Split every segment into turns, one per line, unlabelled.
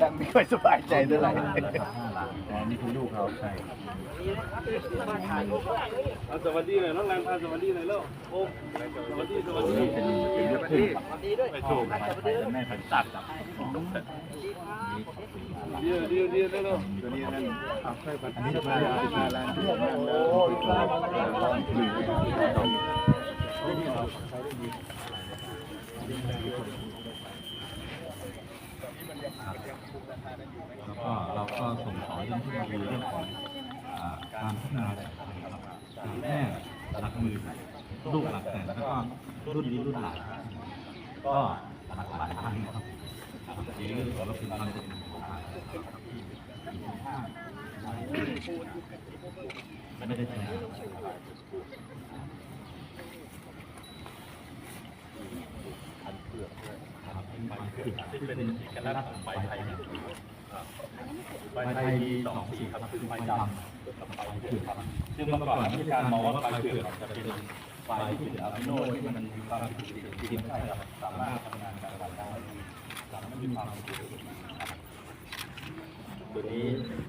นั่งไม่ค่อยสบายใจเท่าไหร่
ห้าหลานแต่นี่คือลูกเขาใช่
เอาสวัสดีหน่อยน้องแรงพาสวัสดีหน่อยแล้วโอ้สวัสดีสวัสดี
นี่เป็นเป็นลูกครึ่งไปโชว์ไปไทยและแม่พันธุ์ตัดกับ
เดียวเดียวเดียวแล้ว
ตัวนี้นั่นเอาค่อยพัฒ
อัน
นา
นี้จะมา
มาล้านที่โอ้ยลองดู
แล้วก็เรา ก็ส่งต่อเรื่องที่มาดูเรื่องของการพัฒนานะครับแม่รักมือลูกหลักแสนแล้วก็รุ่นนี้รุ่นหลานก็หลักหลายพันครับเรื่องของเราเป็นพันเป็นไม่ได้ใช้งานครับเป็นพันธุ์ที่เป็นเอกลักษณ์ของไฟไทยเนี่ย ใบไทยมีสองสีครับคือใบดำกับใบเผือกซึ่งเมื่อก่อนที่การมองว่าใบเผือกจะเป็นใบที่เป็นอะมิโนที่มันมีความผิดปกติที่ไม่ครับสามารถทำงานการได้สามารถมีความผิดปกติตัวนี้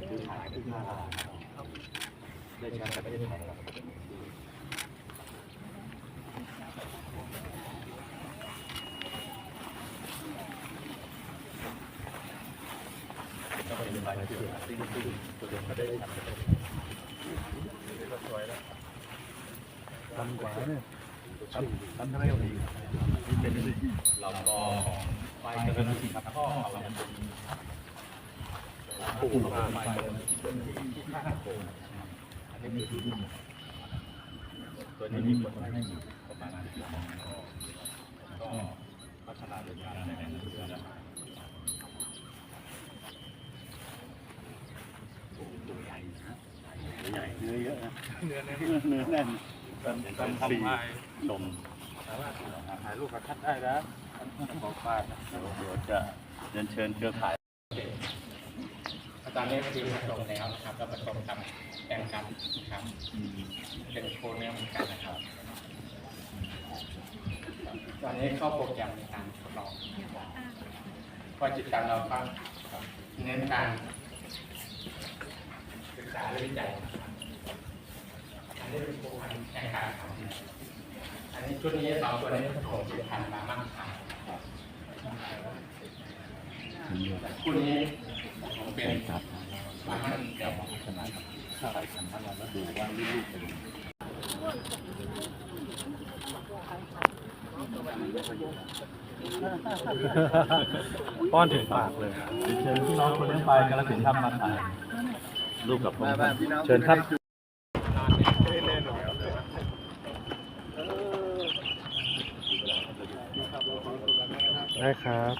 คือขายที่หน้าร้านได้ใช้ประเทศไทยครับก็เป็นใบเผือกซึ่งซึ่งตัวเดียวก็ได้ ทำกว่าเนี่ยทำทำได้ดีนี่เป็นเราก็ไฟกระสีครับท่อเราเป็นปูไฟเป็นที่ข้างโคนอันนี้คือตัวนี้มีผลให้อยู่ประมาณก็พัฒนาโดยการในการเชื่อ
ใหญ่เนื้อ เยอะนะเนื้อเนื้อแน่น
การทำลาย
ชม
สามารถถ่ายรูปกับคัดได้นะบอกป้า
เดี๋ยวจะเรียนเชิญเครือข่าย
ตอนนี้คือผสมแล้วนะครับแล้วผสมกับแกงกันนะครับเป็นโคเนื้อเหมือนกันนะครับ ตอนนี้เข้าโปรแกรมในการทดลองเพราะจิตกรรเราก็เน้นการศึกษาและวิจัย นะครับอันนี้เป็นโปรแกรมแข่งขันครับอันนี้ชุดนี้สองตัวนี้ผสมผลิตภัณฑ์มามั่งคั่งครับคู่นี้ผมเป็น
ครับ
มามั่งเดี๋ยว
ขนาดถ้าใครทำให้เราแล้วดูว่าลูกๆเป็นยังไง
ป้อนถึงปากเลย
เชิญพี่น้องคนเลี้ยงไปกาลสินธุ์ทำมาขายลูกกับผม
มาบ้านพี่น้อง
เชิญครับ
ได้ครับ